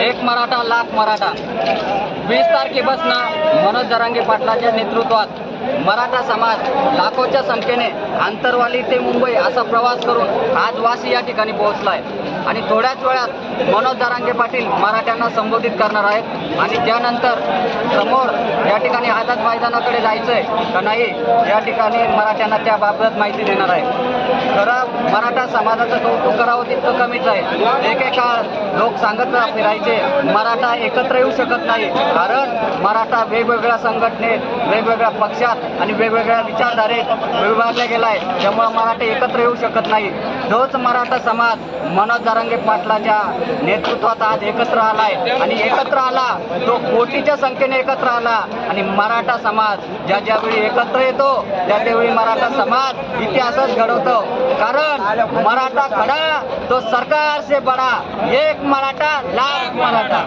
एक मराठा लाख मराठा. वीस तारखेपासून मनोज जरांगे पाटलाच्या नेतृत्वात मराठा समाज लाखोच्या संख्येने आंतरवाली ते मुंबई असा प्रवास करून आज वाशी या ठिकाणी पोहोचलाय. आणि थोड्याच वेळात मनोज दारांगे पाटील मराठ्यांना संबोधित करणार आहेत. आणि त्यानंतर समोर या ठिकाणी आझाद मैदानाकडे जायचंय का नाही या ठिकाणी मराठ्यांना त्याबाबत माहिती देणार आहे. खरं मराठा समाजाचं कौतुक करावं तितकं कमीच आहे. एकेका लोक सांगत फिरायचे मराठा एकत्र येऊ शकत नाही. कारण मराठा वेगवेगळ्या संघटनेत वेगवेगळ्या पक्षात आणि वेगवेगळ्या विचारधारेत विभागला गेलाय. त्यामुळं मराठा एकत्र येऊ शकत नाही. तोच मराठा समाज मनोज जारंगे पाटलाच्या नेतृत्वात आज एकत्र आलाय. आणि एकत्र आला तो कोटीच्या संख्येने एकत्र आला. आणि मराठा समाज ज्या ज्यावेळी एकत्र येतो त्या त्यावेळी मराठा समाज इतिहासच घडवतो. कारण मराठा खडा तो सरकार से बडा एक मराठा लाख मराठा.